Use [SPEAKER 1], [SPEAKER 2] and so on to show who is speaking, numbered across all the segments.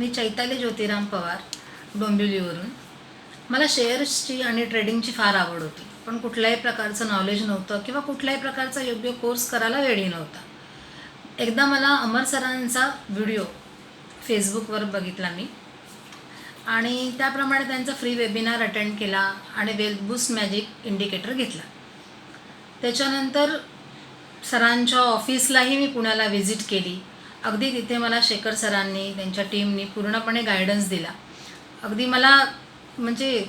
[SPEAKER 1] मी चैताली ज्योतिराम पवार डोंबिवलीवरून. मला शेअर्सची आणि ट्रेडिंगची फार आवड होती पण कुठल्याही प्रकारचं नॉलेज नव्हतं किंवा कुठल्याही प्रकारचा योग्य कोर्स करायला वेळही नव्हता. एकदा मला अमर सरांचा व्हिडिओ फेसबुकवर बघितला मी. आणि त्याप्रमाणे त्यांचा फ्री वेबिनार अटेंड केला आणि वेल्थ मॅजिक इंडिकेटर घेतला. त्याच्यानंतर सरांच्या ऑफिसलाही मी पुण्याला व्हिजिट केली. अगदी तिथे मला शेखर सरांनी त्यांच्या टीमनी पूर्णपणे गायडन्स दिला. अगदी मला म्हणजे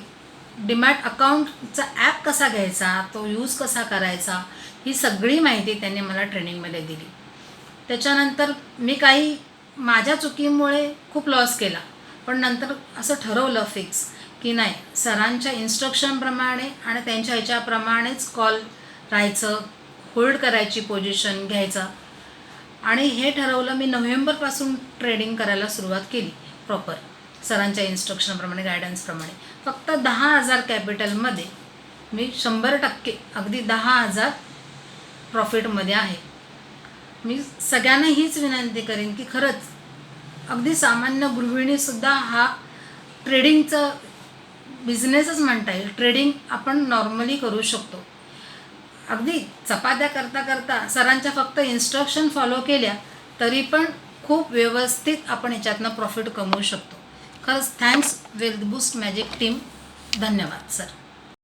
[SPEAKER 1] डिमॅट अकाउंटचा ॲप कसा घ्यायचा तो यूज कसा करायचा ही सगळी माहिती त्यांनी मला ट्रेनिंगमध्ये दिली. त्याच्यानंतर मी काही माझ्या चुकीमुळे खूप लॉस केला. पण नंतर असं ठरवलं फिक्स की नाही सरांच्या इन्स्ट्रक्शनप्रमाणे आणि त्यांच्या ह्याच्याप्रमाणेच कॉल राहायचं होल्ड करायची पोझिशन घ्यायचं. आणि हे ठरवलं मी नोव्हेंबरपासून ट्रेडिंग करायला सुरुवात केली प्रॉपर सरांच्या इन्स्ट्रक्शनप्रमाणे गायडन्सप्रमाणे फक्त दहा हजार कॅपिटलमध्ये मी शंभर टक्के अगदी दहा हजार प्रॉफिटमध्ये आहे. मी सगळ्यांना हीच विनंती करेन की खरंच अगदी सामान्य गृहिणीसुद्धा हा ट्रेडिंगचं बिझनेसच म्हणता येईल. ट्रेडिंग आपण नॉर्मली करू शकतो. अगदी चपात्या करता करता सरांच्या फक्त इन्स्ट्रक्शन फॉलो केल्या तरी पण खूप व्यवस्थित आपण याच्यातनं प्रॉफिट कमवू शकतो. खरंच thanks wealth boost magic team धन्यवाद सर